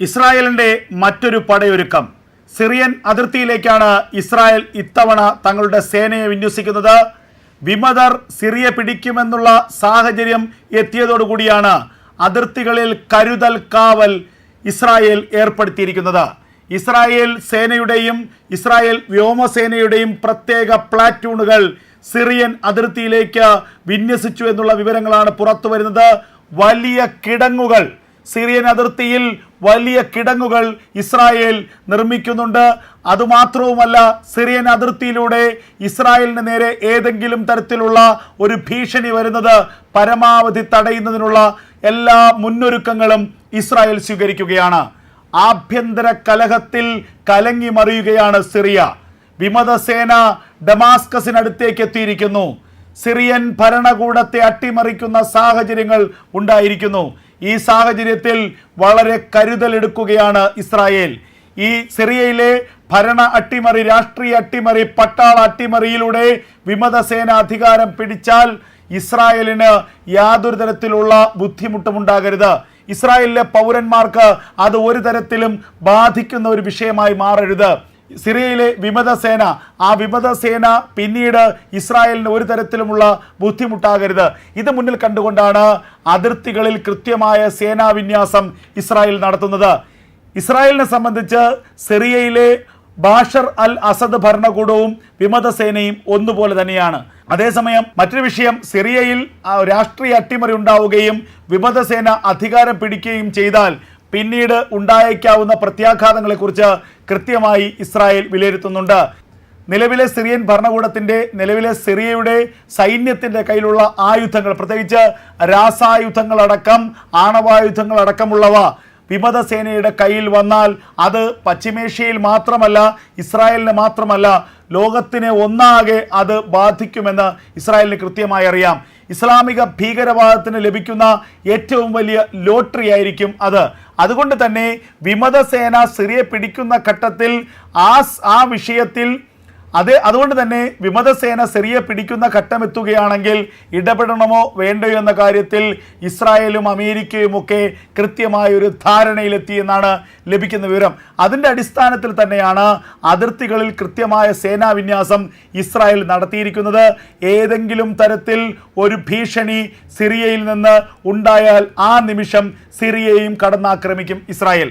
ഇസ്രായേലിന്റെ മറ്റൊരു പടയൊരുക്കം. Syrian അതിർത്തിയിലേക്കാണ് Israel ഇത്തവണ തങ്ങളുടെ സേനയെ വിന്യസിക്കുന്നത്. വിമതർ സിറിയ പിടിക്കുമെന്നുള്ള സാഹചര്യം എത്തിയതോടുകൂടിയാണ് അതിർത്തികളിൽ കരുതൽ കാവൽ ഇസ്രായേൽ ഏർപ്പെടുത്തിയിരിക്കുന്നത്. ഇസ്രായേൽ സേനയുടെയും ഇസ്രായേൽ വ്യോമസേനയുടെയും പ്രത്യേക പ്ലാറ്റൂണുകൾ സിറിയൻ അതിർത്തിയിലേക്ക് വിന്യസിച്ചു എന്നുള്ള വിവരങ്ങളാണ് പുറത്തു വരുന്നത് വലിയ കിടങ്ങുകൾ സിറിയൻ അതിർത്തിയിൽ വലിയ കിടങ്ങുകൾ ഇസ്രായേൽ നിർമ്മിക്കുന്നുണ്ട്. അതുമാത്രവുമല്ല സിറിയൻ അതിർത്തിയിലൂടെ ഇസ്രായേലിന് നേരെ ഏതെങ്കിലും തരത്തിലുള്ള ഒരു ഭീഷണി വരുന്നത് പരമാവധി തടയുന്നതിനുള്ള എല്ലാ മുന്നൊരുക്കങ്ങളും ഇസ്രായേൽ സ്വീകരിക്കുകയാണ്. ആഭ്യന്തര കലഹത്തിൽ കലങ്ങി മറിയുകയാണ് സിറിയ. വിമതസേന ഡമാസ്കസിനടുത്തേക്ക് എത്തിയിരിക്കുന്നു. സിറിയൻ ഭരണകൂടത്തെ അട്ടിമറിക്കുന്ന സാഹചര്യങ്ങൾ ഉണ്ടായിരിക്കുന്നു. ഈ സാഹചര്യത്തിൽ വളരെ കരുതലെടുക്കുകയാണ് ഇസ്രായേൽ. ഈ സിറിയയിലെ ഭരണ അട്ടിമറി രാഷ്ട്രീയ അട്ടിമറി പട്ടാള അട്ടിമറിയിലൂടെ വിമതസേന അധികാരം പിടിച്ചാൽ ഇസ്രായേലിന് യാതൊരു തരത്തിലുള്ള ബുദ്ധിമുട്ടുമുണ്ടാകരുത്. ഇസ്രായേലിലെ പൗരന്മാർക്ക് അത് ഒരു തരത്തിലും ബാധിക്കുന്ന ഒരു വിഷയമായി മാറരുത്. സിറിയയിലെ വിമത സേന ആ വിമത സേന പിന്നീട് ഇസ്രായേലിന് ഒരു തരത്തിലുമുള്ള ബുദ്ധിമുട്ടാകരുത്. ഇത് മുന്നിൽ കണ്ടുകൊണ്ടാണ് അതിർത്തികളിൽ കൃത്യമായ സേനാവിന്യാസം ഇസ്രായേൽ നടത്തുന്നത്. ഇസ്രായേലിനെ സംബന്ധിച്ച് സിറിയയിലെ ബാഷർ അൽ അസദ് ഭരണകൂടവും വിമത സേനയും ഒന്നുപോലെ തന്നെയാണ്. അതേസമയം മറ്റൊരു വിഷയം സിറിയയിൽ രാഷ്ട്രീയ അട്ടിമറി ഉണ്ടാവുകയും വിമതസേന അധികാരം പിടിക്കുകയും ചെയ്താൽ പിന്നീട് ഉണ്ടായേക്കാവുന്ന പ്രത്യാഘാതങ്ങളെക്കുറിച്ച് കൃത്യമായി ഇസ്രായേൽ വിലയിരുത്തുന്നുണ്ട്. നിലവിലെ സിറിയൻ ഭരണകൂടത്തിന്റെ നിലവിലെ സിറിയയുടെ സൈന്യത്തിന്റെ കയ്യിലുള്ള ആയുധങ്ങൾ പ്രത്യേകിച്ച് രാസായുധങ്ങളടക്കം ആണവായുധങ്ങളടക്കമുള്ളവ വിമതസേനയുടെ കയ്യിൽ വന്നാൽ അത് പശ്ചിമേഷ്യയിൽ മാത്രമല്ല ഇസ്രായേലിന് മാത്രമല്ല ലോകത്തിനെ ഒന്നാകെ അത് ബാധിക്കുമെന്ന് ഇസ്രായേലിന് കൃത്യമായി അറിയാം. ഇസ്ലാമിക ഭീകരവാദത്തിന് ലഭിക്കുന്ന ഏറ്റവും വലിയ ലോട്ടറി ആയിരിക്കും അത്. അതുകൊണ്ട് തന്നെ വിമതസേന സിറിയെ പിടിക്കുന്ന ഘട്ടത്തിൽ ആ ആ വിഷയത്തിൽ അത് അതുകൊണ്ട് തന്നെ വിമതസേന സിറിയ പിടിക്കുന്ന ഘട്ടം എത്തുകയാണെങ്കിൽ ഇടപെടണമോ വേണ്ടയോ എന്ന കാര്യത്തിൽ ഇസ്രായേലും അമേരിക്കയും ഒക്കെ കൃത്യമായ ഒരു ധാരണയിലെത്തിയെന്നാണ് ലഭിക്കുന്ന വിവരം. അതിന്റെ അടിസ്ഥാനത്തിൽ തന്നെയാണ് അതിർത്തികളിൽ കൃത്യമായ സേനാവിന്യാസം ഇസ്രായേൽ നടത്തിയിരിക്കുന്നത്. ഏതെങ്കിലും തരത്തിൽ ഒരു ഭീഷണി സിറിയയിൽ നിന്ന് ഉണ്ടായാൽ ആ നിമിഷം സിറിയയും കടന്നാക്രമിക്കും ഇസ്രായേൽ.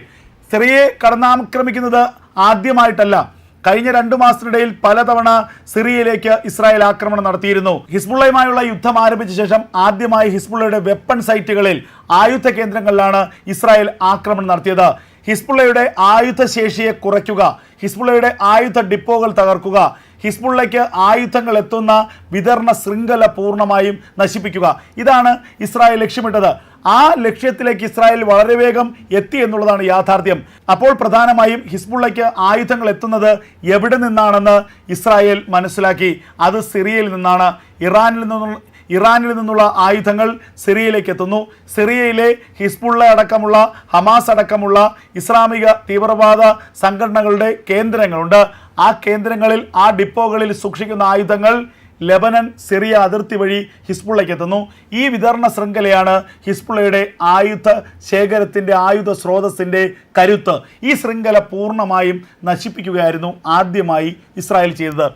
സിറിയയെ കടന്നാക്രമിക്കുന്നത് ആദ്യമായിട്ടല്ല. കഴിഞ്ഞ രണ്ടു മാസത്തിനിടയിൽ പലതവണ സിറിയയിലേക്ക് ഇസ്രായേൽ ആക്രമണം നടത്തിയിരുന്നു. ഹിസ്ബുള്ളയുമായുള്ള യുദ്ധം ആരംഭിച്ച ശേഷം ആദ്യമായി ഹിസ്ബുള്ളയുടെ വെപ്പൺ സൈറ്റുകളിൽ ആയുധ കേന്ദ്രങ്ങളിലാണ് ഇസ്രായേൽ ആക്രമണം നടത്തിയത്. ഹിസ്ബുള്ളയുടെ ആയുധശേഷിയെ കുറയ്ക്കുക ഹിസ്ബുള്ളയുടെ ആയുധ ഡിപ്പോകൾ തകർക്കുക ഹിസ്ബുള്ളയ്ക്ക് ആയുധങ്ങൾ എത്തുന്ന വിതരണ ശൃംഖല പൂർണമായും നശിപ്പിക്കുക. ഇതാണ് ഇസ്രായേൽ ലക്ഷ്യമിട്ടത്. ആ ലക്ഷ്യത്തിലേക്ക് ഇസ്രായേൽ വളരെ വേഗം എത്തി എന്നുള്ളതാണ് യാഥാർത്ഥ്യം. അപ്പോൾ പ്രധാനമായും ഹിസ്ബുള്ളയ്ക്ക് ആയുധങ്ങൾ എത്തുന്നത് എവിടെ നിന്നാണെന്ന് ഇസ്രായേൽ മനസ്സിലാക്കി. അത് സിറിയയിൽ നിന്നാണ്. ഇറാനിൽ നിന്നുള്ള ഇറാനിൽ നിന്നുള്ള ആയുധങ്ങൾ സിറിയയിലേക്ക് എത്തുന്നു. സിറിയയിലെ ഹിസ്ബുള്ള അടക്കമുള്ള ഹമാസ് അടക്കമുള്ള ഇസ്ലാമിക തീവ്രവാദ സംഘടനകളുടെ കേന്ദ്രങ്ങളുണ്ട്. ആ കേന്ദ്രങ്ങളിൽ ആ ഡിപ്പോകളിൽ സൂക്ഷിക്കുന്ന ആയുധങ്ങൾ ലെബനൻ സിറിയ അതിർത്തി വഴി ഹിസ്ബുള്ളയ്ക്ക് എത്തുന്നു. ഈ വിതരണ ശൃംഖലയാണ് ഹിസ്ബുള്ളയുടെ ആയുധ ശേഖരത്തിന്റെ ആയുധ സ്രോതസ്സിന്റെ കരുത്ത്. ഈ ശൃംഖല പൂർണമായും നശിപ്പിക്കുകയായിരുന്നു ആദ്യമായി ഇസ്രായേൽ ചെയ്തത്.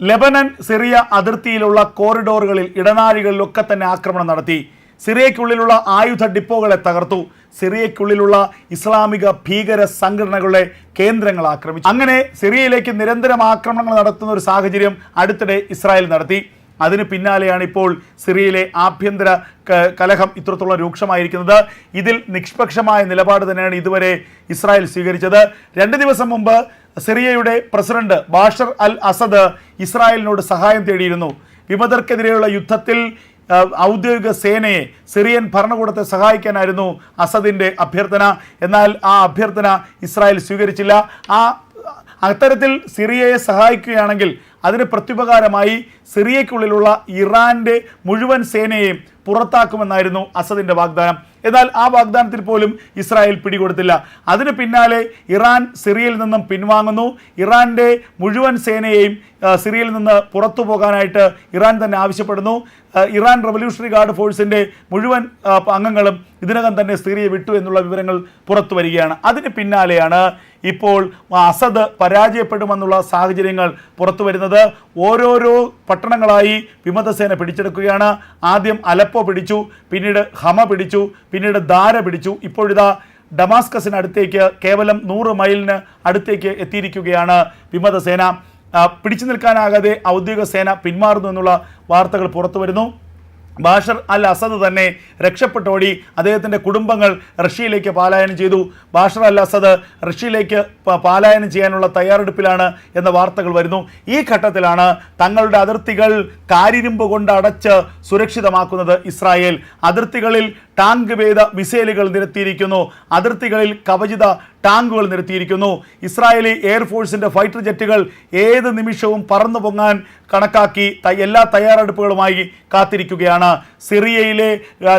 ലെബനൻ സിറിയ അതിർത്തിയിലുള്ള കോറിഡോറുകളിൽ ഇടനാഴികളിലൊക്കെ തന്നെ ആക്രമണം നടത്തി. സിറിയയ്ക്കുള്ളിലുള്ള ആയുധ ഡിപ്പോകളെ തകർത്തു. സിറിയയ്ക്കുള്ളിലുള്ള ഇസ്ലാമിക ഭീകര സംഘടനകളുടെ കേന്ദ്രങ്ങൾ ആക്രമിച്ചു. അങ്ങനെ സിറിയയിലേക്ക് നിരന്തരം ആക്രമണങ്ങൾ നടത്തുന്ന ഒരു സാഹചര്യം അടുത്തിടെ ഇസ്രായേൽ നടത്തി. അതിന് പിന്നാലെയാണ് ഇപ്പോൾ സിറിയയിലെ ആഭ്യന്തര കലഹം ഇത്രത്തോളം രൂക്ഷമായിരിക്കുന്നത്. ഇതിൽ നിഷ്പക്ഷമായ നിലപാട് തന്നെയാണ് ഇതുവരെ ഇസ്രായേൽ സ്വീകരിച്ചത്. രണ്ട് ദിവസം മുമ്പ് സിറിയയുടെ പ്രസിഡന്റ് ബാഷർ അൽ അസദ് ഇസ്രായേലിനോട് സഹായം തേടിയിരുന്നു. വിമതർക്കെതിരെയുള്ള യുദ്ധത്തിൽ ഔദ്യോഗിക സേനയെ സിറിയൻ ഭരണകൂടത്തെ സഹായിക്കാനായിരുന്നു അസദിന്റെ അഭ്യർത്ഥന. എന്നാൽ ആ അഭ്യർത്ഥന ഇസ്രായേൽ സ്വീകരിച്ചില്ല. ആ അത്തരത്തിൽ സിറിയയെ സഹായിക്കുകയാണെങ്കിൽ അതിന് പ്രത്യുപകാരമായി സിറിയയ്ക്കുള്ളിലുള്ള ഇറാന്റെ മുഴുവൻ സേനയെയും പുറത്താക്കുമെന്നായിരുന്നു അസദിന്റെ വാഗ്ദാനം. എന്നാൽ ആ വാഗ്ദാനത്തിൽ പോലും ഇസ്രായേൽ പിടികൊടുത്തില്ല. അതിന് പിന്നാലെ ഇറാൻ സിറിയയിൽ നിന്നും പിൻവാങ്ങുന്നു. ഇറാന്റെ മുഴുവൻ സേനയെയും സിറിയയിൽ നിന്ന് പുറത്തു പോകാനായിട്ട് ഇറാൻ തന്നെ ആവശ്യപ്പെടുന്നു. ഇറാൻ റവല്യൂഷണറി ഗാർഡ് ഫോഴ്സിന്റെ മുഴുവൻ അംഗങ്ങളും ഇതിനകം തന്നെ സിറിയ വിട്ടു എന്നുള്ള വിവരങ്ങൾ പുറത്തു വരികയാണ്. അതിന് പിന്നാലെയാണ് ഇപ്പോൾ അസദ് പരാജയപ്പെടുമെന്നുള്ള സാഹചര്യങ്ങൾ പുറത്തു വരുന്നത്. ഓരോരോ പട്ടണങ്ങളായി വിമതസേന പിടിച്ചെടുക്കുകയാണ്. ആദ്യം അലപ്പോ പിടിച്ചു പിന്നീട് ഹമ പിടിച്ചു പിന്നീട് ധാര പിടിച്ചു. ഇപ്പോഴിതാ ഡമാസ്കസിന് അടുത്തേക്ക് കേവലം നൂറ് മൈലിന് അടുത്തേക്ക് എത്തിയിരിക്കുകയാണ് വിമതസേന. പിടിച്ചു നിൽക്കാനാകാതെ ഔദ്യോഗിക സേന പിന്മാറുന്നു എന്നുള്ള വാർത്തകൾ പുറത്തു വരുന്നു ബാഷർ അൽ അസദ് തന്നെ രക്ഷപ്പെട്ടോടി. അദ്ദേഹത്തിന്റെ കുടുംബങ്ങൾ റഷ്യയിലേക്ക് പാലായനം ചെയ്തു. ബാഷർ അൽ അസദ് റഷ്യയിലേക്ക് പാലായനം ചെയ്യാനുള്ള തയ്യാറെടുപ്പിലാണ് എന്ന വാർത്തകൾ വരുന്നു. ഈ ഘട്ടത്തിലാണ് തങ്ങളുടെ അതിർത്തികൾ കാരിരുമ്പ് കൊണ്ട് അടച്ച് സുരക്ഷിതമാക്കുന്നത് ഇസ്രായേൽ. അതിർത്തികളിൽ ടാങ്ക് ഭേദ മിസൈലുകൾ നിരത്തിയിരിക്കുന്നു. അതിർത്തികളിൽ കവചിത ടാങ്കുകൾ നിരത്തിയിരിക്കുന്നു. ഇസ്രായേലി എയർഫോഴ്സിന്റെ ഫൈറ്റർ ജെറ്റുകൾ ഏത് നിമിഷവും പറന്നു പൊങ്ങാൻ കണക്കാക്കി എല്ലാ തയ്യാറെടുപ്പുകളുമായി കാത്തിരിക്കുകയാണ്. സിറിയയിലെ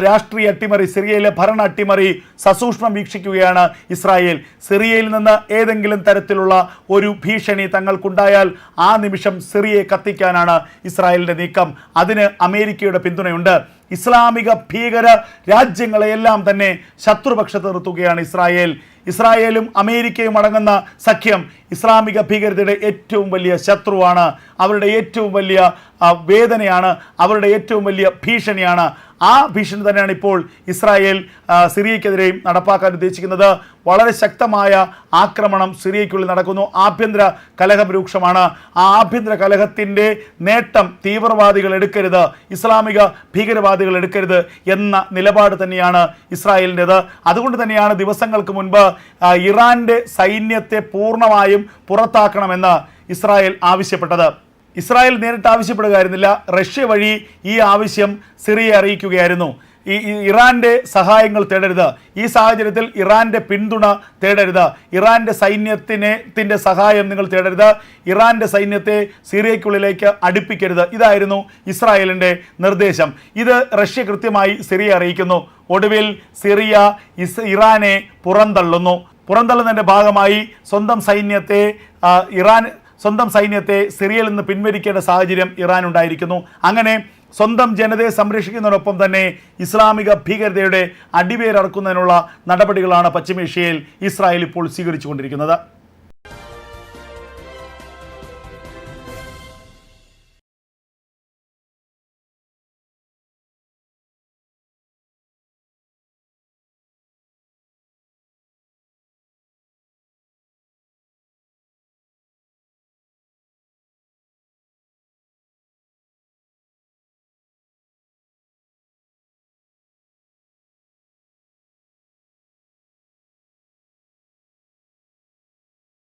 രാഷ്ട്രീയ അട്ടിമറി സിറിയയിലെ ഭരണ അട്ടിമറി സസൂക്ഷ്മം വീക്ഷിക്കുകയാണ് ഇസ്രായേൽ. സിറിയയിൽ നിന്ന് ഏതെങ്കിലും തരത്തിലുള്ള ഒരു ഭീഷണി തങ്ങൾക്കുണ്ടായാൽ ആ നിമിഷം സിറിയയെ കത്തിക്കാനാണ് ഇസ്രായേലിന്റെ നീക്കം. അതിന് അമേരിക്കയുടെ പിന്തുണയുണ്ട്. ഇസ്ലാമിക ഭീകര രാജ്യങ്ങളെയെല്ലാം തന്നെ ശത്രുപക്ഷത്ത് നിർത്തുകയാണ് ഇസ്രായേൽ. ഇസ്രായേലും അമേരിക്കയും അടങ്ങുന്ന സഖ്യം ഇസ്ലാമിക ഭീകരതയുടെ ഏറ്റവും വലിയ ശത്രുവാണ്. അവരുടെ ഏറ്റവും വലിയ വേദനയാണ് അവരുടെ ഏറ്റവും വലിയ ഭീഷണിയാണ്. ആ ഭീഷണി തന്നെയാണ് ഇപ്പോൾ ഇസ്രായേൽ സിറിയക്കെതിരെയും നടപ്പാക്കാൻ ഉദ്ദേശിക്കുന്നത്. വളരെ ശക്തമായ ആക്രമണം സിറിയയ്ക്കുള്ളിൽ നടക്കുന്നു. ആഭ്യന്തര കലഹം രൂക്ഷമാണ്. ആ ആഭ്യന്തര കലഹത്തിന്റെ നേട്ടം തീവ്രവാദികൾ എടുക്കരുത് ഇസ്ലാമിക ഭീകരവാദികൾ എടുക്കരുത് എന്ന നിലപാട് തന്നെയാണ് ഇസ്രായേലിന്റെത്. അതുകൊണ്ട് തന്നെയാണ് ദിവസങ്ങൾക്ക് മുൻപ് ഇറാന്റെ സൈന്യത്തെ പൂർണമായും പുറത്താക്കണമെന്ന് ഇസ്രായേൽ ആവശ്യപ്പെട്ടത്. ഇസ്രായേൽ നേരിട്ട് ആവശ്യപ്പെടുകയായിരുന്നില്ല. റഷ്യ വഴി ഈ ആവശ്യം സിറിയയെ അറിയിക്കുകയായിരുന്നു. ഈ ഇറാന്റെ സഹായങ്ങൾ തേടരുത്. ഈ സാഹചര്യത്തിൽ ഇറാന്റെ പിന്തുണ തേടരുത്. ഇറാന്റെ സൈന്യത്തിനെ സഹായം നിങ്ങൾ തേടരുത്. ഇറാന്റെ സൈന്യത്തെ സിറിയയ്ക്കുള്ളിലേക്ക് അടുപ്പിക്കരുത്. ഇതായിരുന്നു ഇസ്രായേലിന്റെ നിർദ്ദേശം. ഇത് റഷ്യ കൃത്യമായി സിറിയ അറിയിക്കുന്നു. ഒടുവിൽ സിറിയ ഇസ് ഇറാനെ പുറന്തള്ളുന്നു. പുറന്തള്ളുന്നതിന്റെ ഭാഗമായി സ്വന്തം സൈന്യത്തെ ഇറാൻ സ്വന്തം സൈന്യത്തെ സിറിയയിൽ നിന്ന് പിൻവലിക്കേണ്ട സാഹചര്യം ഇറാൻ ഉണ്ടായിരിക്കുന്നു. അങ്ങനെ സ്വന്തം ജനതയെ സംരക്ഷിക്കുന്നതിനൊപ്പം തന്നെ ഇസ്ലാമിക ഭീകരതയുടെ അടിവേരറക്കുന്നതിനുള്ള നടപടികളാണ് പശ്ചിമേഷ്യയിൽ ഇസ്രായേൽ ഇപ്പോൾ സ്വീകരിച്ചുകൊണ്ടിരിക്കുന്നത്.